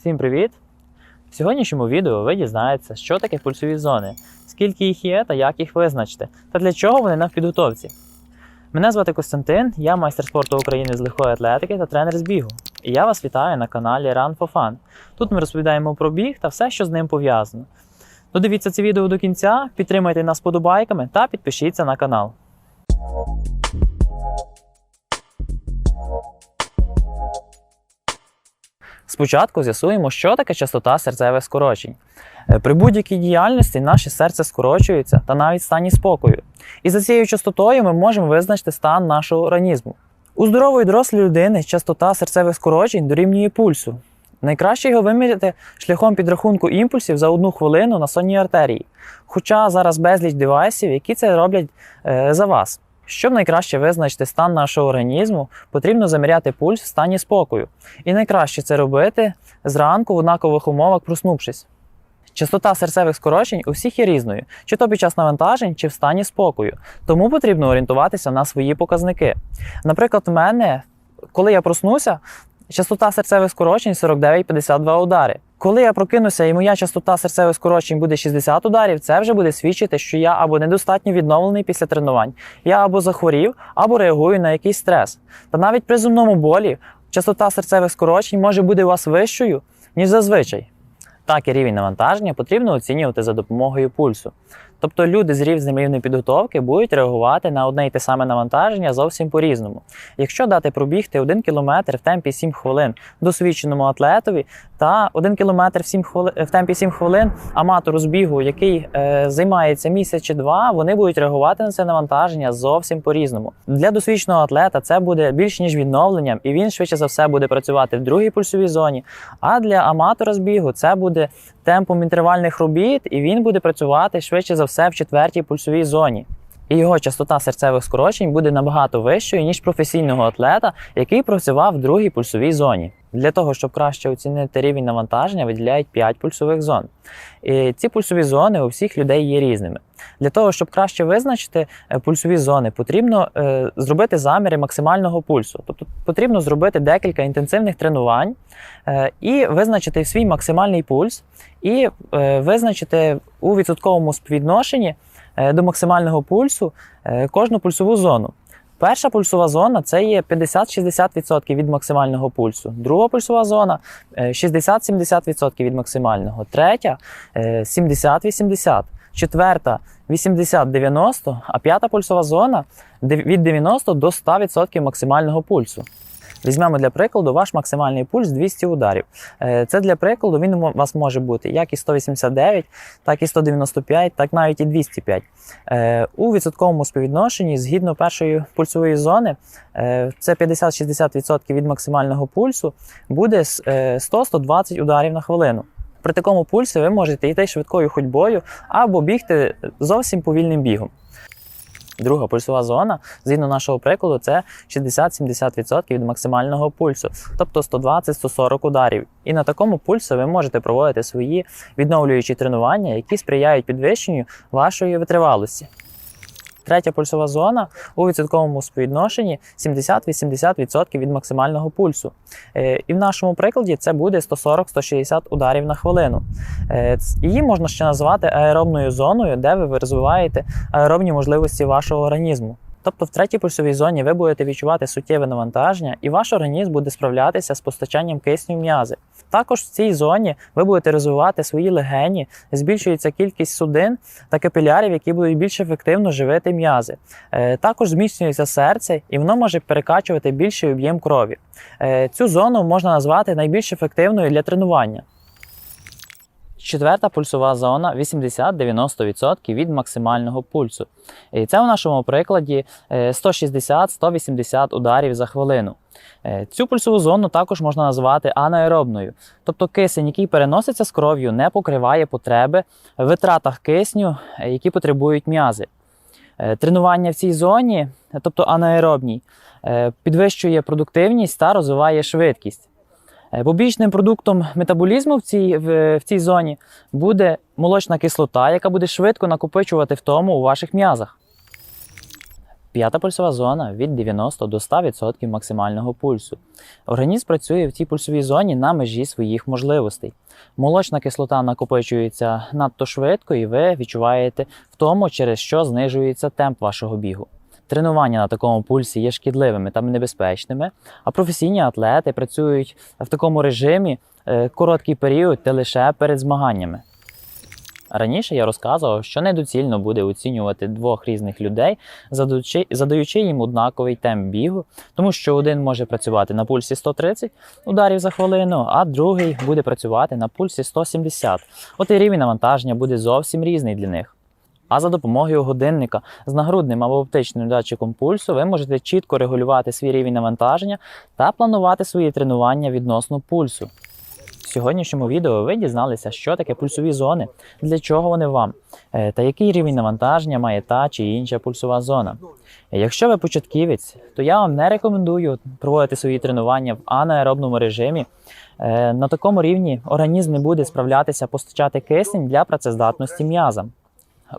Всім привіт! В сьогоднішньому відео ви дізнаєтеся, що таке пульсові зони, скільки їх є та як їх визначити, та для чого вони нам в підготовці. Мене звати Костянтин, я майстер спорту України з легкої атлетики та тренер з бігу. І я вас вітаю на каналі Run for Fun. Тут ми розповідаємо про біг та все, що з ним пов'язано. Додивіться це відео до кінця, підтримайте нас подобайками та підпишіться на канал. Спочатку з'ясуємо, що таке частота серцевих скорочень. Е, При будь-якій діяльності наше серце скорочується та навіть в стані спокою. І за цією частотою ми можемо визначити стан нашого організму. У здорової дорослої людини частота серцевих скорочень дорівнює пульсу. Найкраще його виміряти шляхом підрахунку імпульсів за одну хвилину на сонній артерії. Хоча зараз безліч девайсів, які це роблять е, за вас. Щоб найкраще визначити стан нашого організму, потрібно заміряти пульс в стані спокою. І найкраще це робити зранку в однакових умовах проснувшись. Частота серцевих скорочень у всіх є різною, чи то під час навантажень, чи в стані спокою. Тому потрібно орієнтуватися на свої показники. Наприклад, у мене, коли я проснуся, частота серцевих скорочень 49-52 удари. Коли я прокинуся і моя частота серцевих скорочень буде 60 ударів, це вже буде свідчити, що я або недостатньо відновлений після тренувань, я або захворів, або реагую на якийсь стрес. Та навіть при зумному болі частота серцевих скорочень може бути у вас вищою, ніж зазвичай. Так і рівень навантаження потрібно оцінювати за допомогою пульсу. Тобто люди з різним рівнем підготовки будуть реагувати на одне й те саме навантаження зовсім по-різному. Якщо дати пробігти 1 км в темпі 7 хвилин досвідченому атлетові та 1 км в, 7 хвили... в темпі 7 хвилин аматору з який е, займається місяць чи два, вони будуть реагувати на це навантаження зовсім по-різному. Для досвідченого атлета це буде більш ніж відновленням, і він швидше за все буде працювати в другій пульсовій зоні. А для аматора з бігу це буде темпом інтервальних робіт, і він буде працювати швидше за все в четвертій пульсовій зоні. І його частота серцевих скорочень буде набагато вищою, ніж професійного атлета, який працював в другій пульсовій зоні. Для того, щоб краще оцінити рівень навантаження, виділяють 5 пульсових зон. І ці пульсові зони у всіх людей є різними. Для того, щоб краще визначити е, пульсові зони, потрібно е, зробити заміри максимального пульсу. Тобто потрібно зробити декілька інтенсивних тренувань е, і визначити свій максимальний пульс, і визначити у відсотковому співвідношенні до максимального пульсу кожну пульсову зону. Перша пульсова зона це є 50-60% від максимального пульсу. Друга пульсова зона е, 60-70% від максимального. Третя е, 70-80%. Четверта 80-90%, а п'ята пульсова зона від 90 до 100% максимального пульсу. Візьмемо для прикладу ваш максимальний пульс 200 ударів. Е, Це для прикладу він у вас може бути як і 189, так і 195, так навіть і 205. Е, У відсотковому співвідношенні, згідно першої пульсової зони, е, це 50-60% від максимального пульсу, буде е, 100-120 ударів на хвилину. При такому пульсі ви можете йти швидкою ходьбою або бігти зовсім повільним бігом. Друга пульсова зона, згідно нашого прикладу, це 60-70% від максимального пульсу, тобто 120-140 ударів. І на такому пульсі ви можете проводити свої відновлюючі тренування, які сприяють підвищенню вашої витривалості. Третя пульсова зона у відсотковому співвідношенні 70-80% від максимального пульсу. Е, І в нашому прикладі це буде 140-160 ударів на хвилину. Е, Її можна ще назвати аеробною зоною, де ви розвиваєте аеробні можливості вашого організму. Тобто в третій пульсовій зоні ви будете відчувати суттєве навантаження, і ваш організм буде справлятися з постачанням кисню м'язи. Також в цій зоні ви будете розвивати свої легені, збільшується кількість судин та капілярів, які будуть більш ефективно живити м'язи. Е, Також зміцнюється серце, і воно може перекачувати більший об'єм крові. Е, Цю зону можна назвати найбільш ефективною для тренування. Четверта пульсова зона 80-90% від максимального пульсу. І це в нашому прикладі е, 160-180 ударів за хвилину. Е, Цю пульсову зону також можна назвати анаеробною, тобто кисень, який переноситься з кров'ю, не покриває потреби в витратах кисню, е, які потребують м'язи. Е, Тренування в цій зоні, тобто анаеробній, е, підвищує продуктивність та розвиває швидкість. Е, Побічним продуктом метаболізму в цій, в, в цій зоні буде молочна кислота, яка буде швидко накопичувати втому у ваших м'язах. П'ята пульсова зона від 90 до 100% максимального пульсу. Організм працює в цій пульсовій зоні на межі своїх можливостей. Молочна кислота накопичується надто швидко, і ви відчуваєте втому, через що знижується темп вашого бігу. Тренування на такому пульсі є шкідливими та небезпечними, а професійні атлети працюють в такому режимі е, короткий період та лише перед змаганнями. Раніше я розказував, що недоцільно буде оцінювати двох різних людей, задаючи, їм однаковий темп бігу, тому що один може працювати на пульсі 130 ударів за хвилину, а другий буде працювати на пульсі 170. От і рівень навантаження буде зовсім різний для них. А за допомогою годинника з нагрудним або оптичним датчиком пульсу ви можете чітко регулювати свій рівень навантаження та планувати свої тренування відносно пульсу. В сьогоднішньому відео ви дізналися, що таке пульсові зони, для чого вони вам, е, та який рівень навантаження має та чи інша пульсова зона. Якщо ви початківець, то я вам не рекомендую проводити свої тренування в анаеробному режимі. Е, На такому рівні організм не буде справлятися постачати кисень для працездатності м'язам.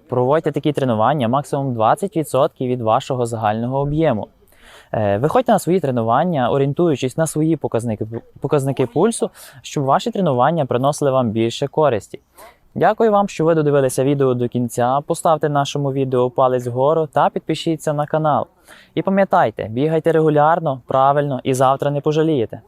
Проводьте такі тренування максимум 20% від вашого загального об'єму. Е, Виходьте на свої тренування, орієнтуючись на свої показники, показники пульсу, щоб ваші тренування приносили вам більше користі. Дякую вам, що ви додивилися відео до кінця. Поставте нашому відео палець вгору та підпишіться на канал. І пам'ятайте, бігайте регулярно, правильно і завтра не пожалієте.